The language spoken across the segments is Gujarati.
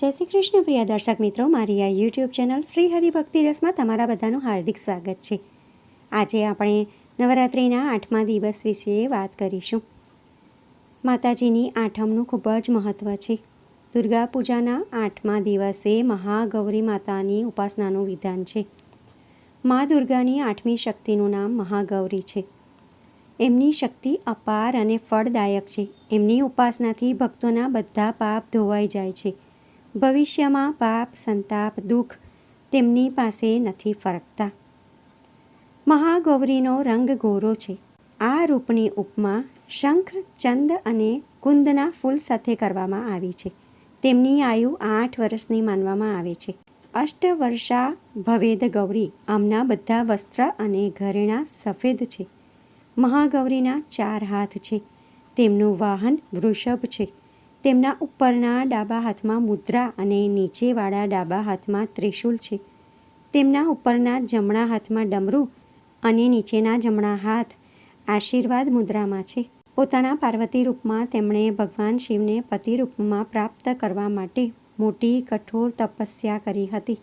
જય શ્રી કૃષ્ણ પ્રિય દર્શક મિત્રો, મારી આ યુટ્યુબ ચેનલ શ્રી હરિભક્તિ રસમાં તમારા બધાનું હાર્દિક સ્વાગત છે. આજે આપણે નવરાત્રિના આઠમા દિવસ વિશે વાત કરીશું. માતાજીની આઠમનું ખૂબ જ મહત્ત્વ છે. દુર્ગા પૂજાના આઠમા દિવસે મહાગૌરી માતાની ઉપાસનાનું વિધાન છે. મા દુર્ગાની આઠમી શક્તિનું નામ મહાગૌરી છે. એમની શક્તિ અપાર અને ફળદાયક છે. એમની ઉપાસનાથી ભક્તોના બધા પાપ ધોવાઈ જાય છે. ભવિષ્યમાં પાપ, સંતાપ, દુઃખ તેમની પાસે નથી ફરકતા. મહાગૌરીનો રંગ ગોરો છે. આ રૂપની ઉપમા શંખ, ચંદ અને કુંદના ફૂલ સાથે કરવામાં આવી છે. તેમની આયુ આઠ વર્ષની માનવામાં આવે છે. અષ્ટવર્ષા ભવેદ ગૌરી આમના બધા વસ્ત્ર અને ઘરેણાં સફેદ છે. મહાગૌરીના ચાર હાથ છે. તેમનું વાહન વૃષભ છે. તેમના ઉપરના ડાબા હાથમાં મુદ્રા અને નીચેવાળા ડાબા હાથમાં ત્રિશૂલ છે. તેમના ઉપરના જમણા હાથમાં ડમરું અને નીચેના જમણા હાથ આશીર્વાદ મુદ્રામાં છે. પોતાના પાર્વતી રૂપમાં તેમણે ભગવાન શિવને પતિ રૂપમાં પ્રાપ્ત કરવા માટે મોટી કઠોર તપસ્યા કરી હતી.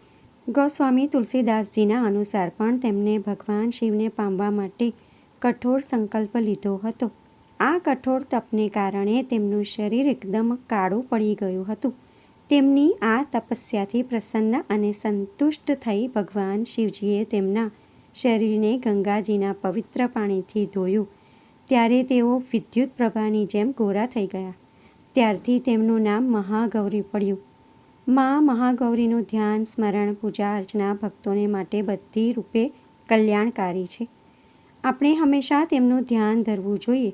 ગોસ્વામી તુલસીદાસજીના અનુસાર પણ તેમણે ભગવાન શિવને પામવા માટે કઠોર સંકલ્પ લીધો હતો. આ કઠોર તપને કારણે તેમનું શરીર એકદમ કાળું પડી ગયું હતું. તેમની આ તપસ્યાથી પ્રસન્ન અને સંતુષ્ટ થઈ ભગવાન શિવજીએ તેમના શરીરને ગંગાજીના પવિત્ર પાણીથી ધોયું. ત્યારે તેઓ વિદ્યુત પ્રભાની જેમ ગોરા થઈ ગયા. ત્યારથી તેમનું નામ મહાગૌરી પડ્યું. મા મહાગૌરીનું ધ્યાન, સ્મરણ, પૂજા અર્ચના ભક્તોને માટે બધી રૂપે કલ્યાણકારી છે. આપણે હંમેશા તેમનું ધ્યાન ધરવું જોઈએ.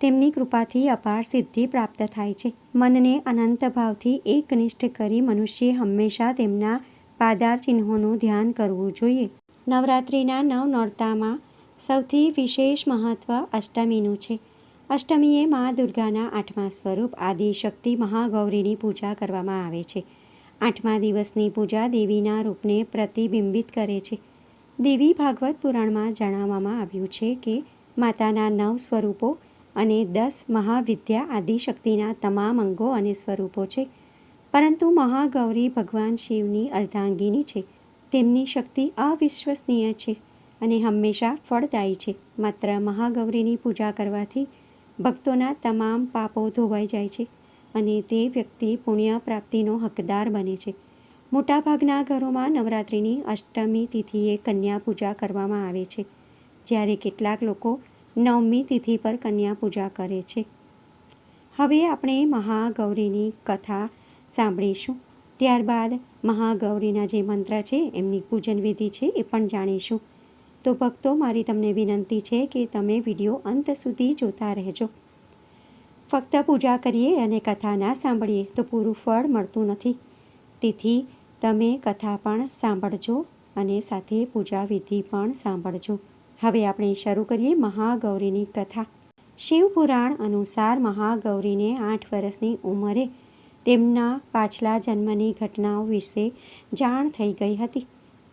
તેમની કૃપાથી અપાર સિદ્ધિ પ્રાપ્ત થાય છે. મનને અનંત ભાવથી એકનિષ્ઠ કરી મનુષ્ય હંમેશા તેમના પાદાર ચિહ્નોનું ધ્યાન કરવું જોઈએ. નવરાત્રિના નવ નોરતામાં સૌથી વિશેષ મહત્ત્વ અષ્ટમીનું છે. અષ્ટમીએ મા દુર્ગાના આઠમા સ્વરૂપ આદિશક્તિ મહાગૌરીની પૂજા કરવામાં આવે છે. આઠમા દિવસની પૂજા દેવીના રૂપને પ્રતિબિંબિત કરે છે. દેવી ભાગવત પુરાણમાં જણાવવામાં આવ્યું છે કે માતાના નવ સ્વરૂપો અને દસ મહાવિદ્યા આદિશક્તિના તમામ અંગો અને સ્વરૂપો છે. પરંતુ મહાગૌરી ભગવાન શિવની અર્ધાંગીની છે. તેમની શક્તિ અવિશ્વસનીય છે અને હંમેશા ફળદાયી છે. માત્ર મહાગૌરીની પૂજા કરવાથી ભક્તોના તમામ પાપો ધોવાઈ જાય છે અને તે વ્યક્તિ પુણ્ય પ્રાપ્તિનો હકદાર બને છે. મોટાભાગના ઘરોમાં નવરાત્રિની અષ્ટમી તિથિએ કન્યા પૂજા કરવામાં આવે છે. જ્યારે કેટલાક લોકો નવમી તિથિ પર કન્યા પૂજા કરે છે. હવે આપણે મહાગૌરીની કથા સાંભળીશું. ત્યારબાદ મહાગૌરીના જે મંત્ર છે, એમની પૂજન વિધિ છે, એ પણ જાણીશું. તો ભક્તો, મારી તમને વિનંતી છે કે તમે વીડિયો અંત સુધી જોતા રહેજો. ફક્ત પૂજા કરીએ અને કથા ના સાંભળીએ તો પૂરું ફળ મળતું નથી. તેથી, તમે કથા પણ સાંભળજો અને સાથે પૂજા વિધિ પણ સાંભળજો. હવે આપણે શરૂ કરીએ મહાગૌરીની કથા. શિવપુરાણ અનુસાર મહાગૌરીને આઠ વર્ષની ઉંમરે તેમના પાછલા જન્મની ઘટનાઓ વિશે જાણ થઈ ગઈ હતી.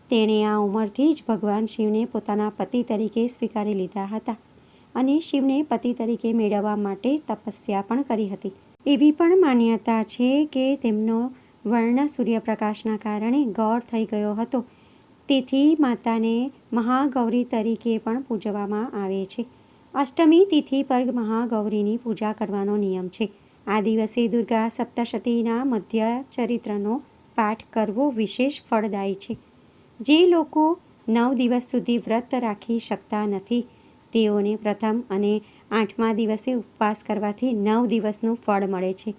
તેણે આ ઉંમરથી જ ભગવાન શિવને પોતાના પતિ તરીકે સ્વીકારી લીધા હતા અને શિવને પતિ તરીકે મેળવવા માટે તપસ્યા પણ કરી હતી. એવી પણ માન્યતા છે કે તેમનો વર્ણ સૂર્યપ્રકાશના કારણે ગૌર થઈ ગયો હતો. તેથી માતાને મહાગૌરી તરીકે પણ પૂજવામાં આવે છે. અષ્ટમી તિથિ પર મહાગૌરીની પૂજા કરવાનો નિયમ છે. આ દિવસે દુર્ગા સપ્તશતીના મધ્ય ચરિત્રનો પાઠ કરવો વિશેષ ફળદાયી છે. જે લોકો નવ દિવસ સુધી વ્રત રાખી શકતા નથી, તેઓને પ્રથમ અને આઠમા દિવસે ઉપવાસ કરવાથી નવ દિવસનું ફળ મળે છે.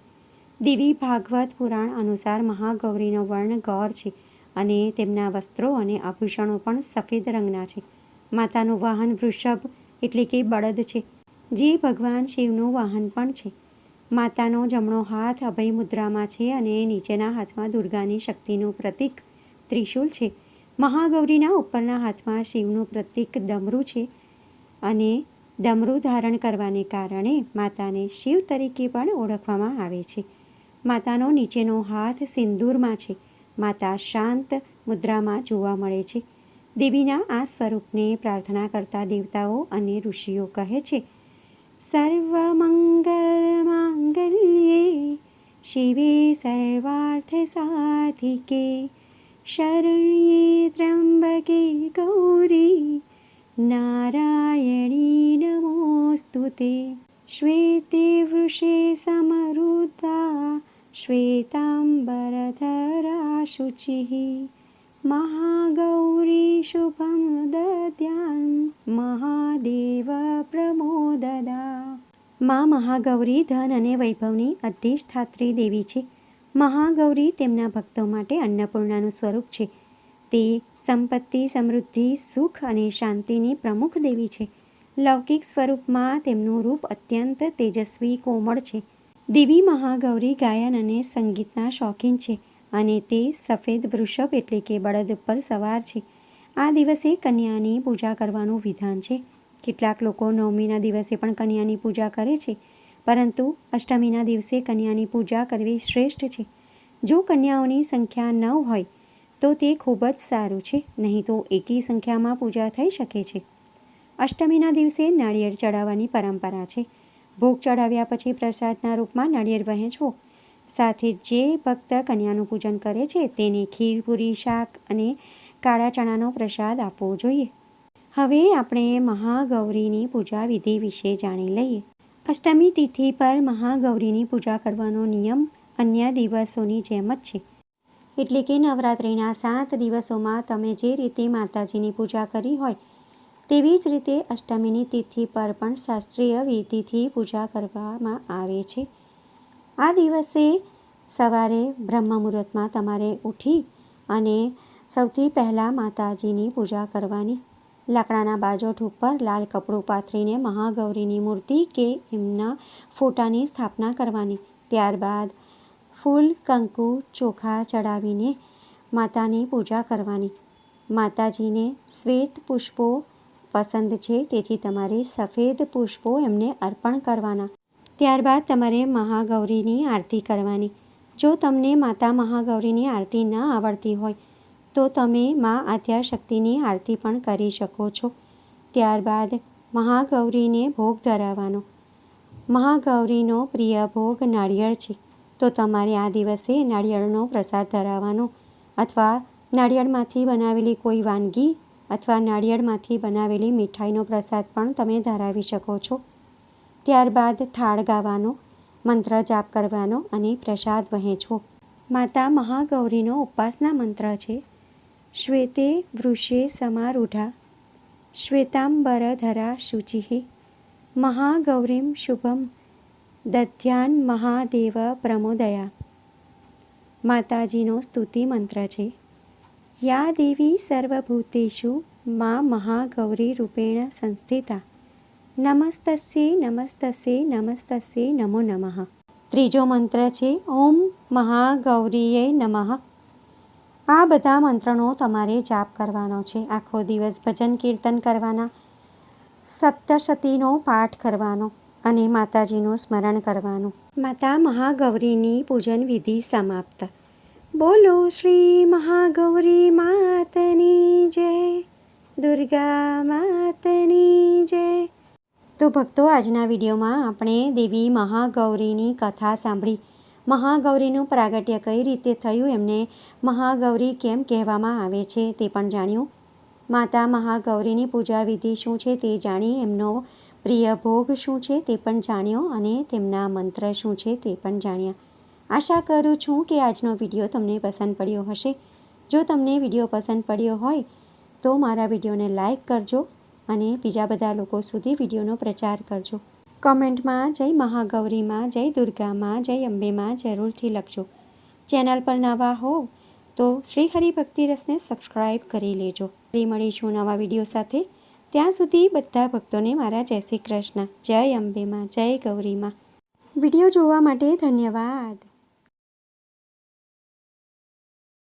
દેવી ભાગવત પુરાણ અનુસાર મહાગૌરીનો વર્ણ ગૌર છે. અને તેમના વસ્ત્રો અને આભૂષણો પણ સફેદ રંગના છે. માતાનું વાહન વૃષભ એટલે કે બળદ છે. જે ભગવાન શિવનું વાહન પણ છે. માતાનો જમણો હાથ અભય મુદ્રામાં છે અને નીચેના હાથમાં દુર્ગાની શક્તિનું પ્રતીક ત્રિશૂલ છે. મહાગૌરીના ઉપરના હાથમાં શિવનું પ્રતીક ડમરું છે અને ડમરું ધારણ કરવાને કારણે માતાને શિવ તરીકે પણ ઓળખવામાં આવે છે. માતાનો નીચેનો હાથ સિંદૂરમાં છે. માતા શાંત મુદ્રામાં જોવા મળે છે. દેવીના આ સ્વરૂપને પ્રાર્થના કરતા દેવતાઓ અને ઋષિઓ કહે છે સર્વમંગલ માંગલ્યે શિવે સર્વાર્થસાધિકે શરણ્યે ત્રંબકે ગૌરી, નારાયણી નમોસ્તુ તે શ્વેતે વૃષે સમરુદ્ધા શ્વેતાંબરધરા શુચિः મહાગૌરી શુભં દદ્યાન મહાદેવ પ્રમોદદા મા મહાગૌરી ધન અને વૈભવની અધિષ્ઠાત્રી દેવી છે. મહાગૌરી તેમના ભક્તો માટે અન્નપૂર્ણાનું સ્વરૂપ છે. તે સંપત્તિ, સમૃદ્ધિ, સુખ અને શાંતિની પ્રમુખ દેવી છે. લૌકિક સ્વરૂપમાં તેમનું રૂપ અત્યંત તેજસ્વી, કોમળ છે. દેવી મહાગૌરી ગાયન અને સંગીતના શોખીન છે અને તે સફેદ વૃષભ એટલે કે બળદ ઉપર સવાર છે. આ દિવસે કન્યાની પૂજા કરવાનું વિધાન છે. કેટલાક લોકો નવમીના દિવસે પણ કન્યાની પૂજા કરે છે, પરંતુ અષ્ટમીના દિવસે કન્યાની પૂજા કરવી શ્રેષ્ઠ છે. જો કન્યાઓની સંખ્યા નવ હોય, તો તે ખૂબ જ સારું છે, નહીં તો એકી સંખ્યામાં પૂજા થઈ શકે છે. અષ્ટમીના દિવસે નાળિયેર ચડાવવાની પરંપરા છે. ભોગ ચઢાવ્યા પછી પ્રસાદના રૂપમાં નાળિયેર વહેંચવો સાથે જે ભક્ત કન્યાનું પૂજન કરે છે તેને ખીર, પૂરી, શાક અને કાળા ચણાનો પ્રસાદ આપવો જોઈએ. હવે આપણે મહાગૌરીની પૂજા વિધિ વિશે જાણી લઈએ. અષ્ટમી તિથિ પર મહાગૌરીની પૂજા કરવાનો નિયમ અન્ય દિવસોની જેમ જ છે. એટલે કે નવરાત્રિના સાત દિવસોમાં તમે જે રીતે માતાજીની પૂજા કરી હોય તેવી જ રીતે અષ્ટમીની તિથિ પર પણ શાસ્ત્રીય વિધિથી પૂજા કરવામાં આવે છે. આ દિવસે સવારે બ્રહ્મ મુહૂર્તમાં તમારે ઉઠી અને સૌથી પહેલાં માતાજીની પૂજા કરવાની. લાકડાના બાજોઠ ઉપર લાલ કપડું પાથરીને મહાગૌરીની મૂર્તિ કે એમના ફોટાની સ્થાપના કરવાની. ત્યારબાદ ફૂલ, કંકુ, ચોખા ચડાવીને માતાની પૂજા કરવાની. માતાજીને શ્વેત પુષ્પો પસંદ છે, તેથી તમારે સફેદ પુષ્પો એમને અર્પણ કરવાના. ત્યારબાદ તમારે મહાગૌરીની આરતી કરવાની. જો તમને માતા મહાગૌરીની આરતી ન આવડતી હોય, તો તમે મા આદ્યાશક્તિની આરતી પણ કરી શકો છો. ત્યારબાદ મહાગૌરીને ભોગ ધરાવવાનો. મહાગૌરીનો પ્રિય ભોગ નાળિયેર છે, તો તમારે આ દિવસે નાળિયેરનો પ્રસાદ ધરાવવાનો. અથવા નાળિયેરમાંથી બનાવેલી કોઈ વાનગી અથવા નાળિયેરમાંથી બનાવેલી મીઠાઈનો પ્રસાદ પણ તમે ધરાવી શકો છો. ત્યારબાદ થાળ ગાવાનો, મંત્ર જાપ કરવાનો અને પ્રસાદ વહેંચવો. માતા મહાગૌરીનો ઉપાસના મંત્ર છે, શ્વેતે વૃષે સમારૂઢા, શ્વેતાંબરધરા શુચિ, મહાગૌરીમ શુભમ, દધ્યાન મહાદેવ પ્રમોદયા. માતાજીનો સ્તુતિ મંત્ર છે યા દેવી સર્વભૂતેષુ મા મહાગૌરી રૂપેણ સંસ્થિતા. નમસ્તસ્યે નમસ્તસ્યે નમસ્તસ્યે નમો નમઃ. ત્રીજો મંત્ર છે, ઓમ મહાગૌરીએ નમઃ. આ બધા મંત્રનો તમારે જાપ કરવાનો છે, આખો દિવસ ભજન કીર્તન કરવાના, સપ્તશતીનો પાઠ કરવાનો અને માતાજીનું સ્મરણ કરવાનું. માતા મહાગૌરીની પૂજન વિધિ સમાપ્ત. બોલો શ્રી મહાગૌરી માતની જય, દુર્ગા માતની જય. તો ભક્તો, આજના વિડીયોમાં આપણે દેવી મહાગૌરીની કથા સાંભળી. મહાગૌરીનું પ્રાગટ્ય કઈ રીતે થયું, એમને મહાગૌરી કેમ કહેવામાં આવે છે તે પણ જાણ્યું. માતા મહાગૌરીની પૂજા વિધિ શું છે તે જાણી, એમનો પ્રિય ભોગ શું છે તે પણ જાણ્યો અને તેમના મંત્ર શું છે તે પણ જાણ્યા. આશા કરું છું કે આજનો વીડિયો તમને પસંદ પડ્યો હશે. જો તમને વીડિયો પસંદ પડ્યો હોય, તો મારા વિડીયોને લાઈક કરજો અને બીજા બધા લોકો સુધી વિડીયોનો પ્રચાર કરજો. કમેન્ટમાં જય મહાગૌરીમાં, જય દુર્ગામાં, જય અંબેમાં જરૂરથી લખજો. ચેનલ પર નવા હો, તો શ્રી હરિભક્તિ રસને સબસ્ક્રાઈબ કરી લેજો. ફરી મળીશું નવા વીડિયો સાથે. ત્યાં સુધી બધા ભક્તોને મારા જય શ્રી કૃષ્ણ, જય અંબેમાં, જય ગૌરીમાં. વીડિયો જોવા માટે ધન્યવાદ.